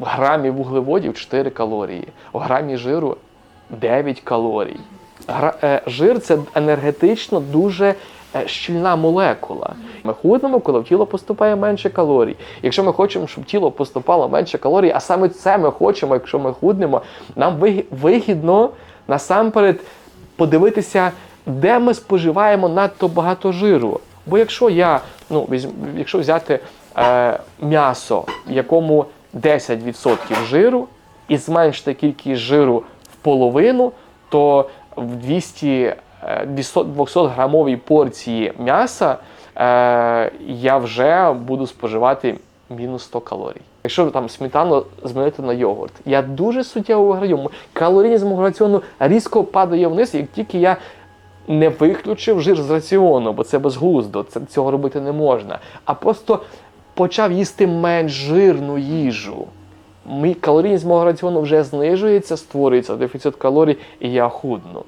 в грамі вуглеводів 4 калорії, в грамі жиру 9 калорій. Е, Жир це енергетично дуже е, щільна молекула. Ми худнемо, коли в тіло поступає менше калорій. Якщо ми хочемо, щоб тіло поступало менше калорій, а саме це ми хочемо, якщо ми худнемо, нам вигідно насамперед подивитися, де ми споживаємо надто багато жиру. Бо якщо я, ну, якщо взяти е, м'ясо, в якому 10% жиру, і зменшити кількість жиру в половину, то в 200, е, 200 грамовій порції м'яса е, я вже буду споживати мінус 100 калорій. Якщо там сметану змінити на йогурт, я дуже суттєво виграю. Калорійність мого раціону різко падає вниз, як тільки я не виключив жир з раціону, бо це безглуздо, це цього робити не можна. А просто почав їсти менш жирну їжу. Мій калорійність мого раціону вже знижується, створюється дефіцит калорій, і я худну.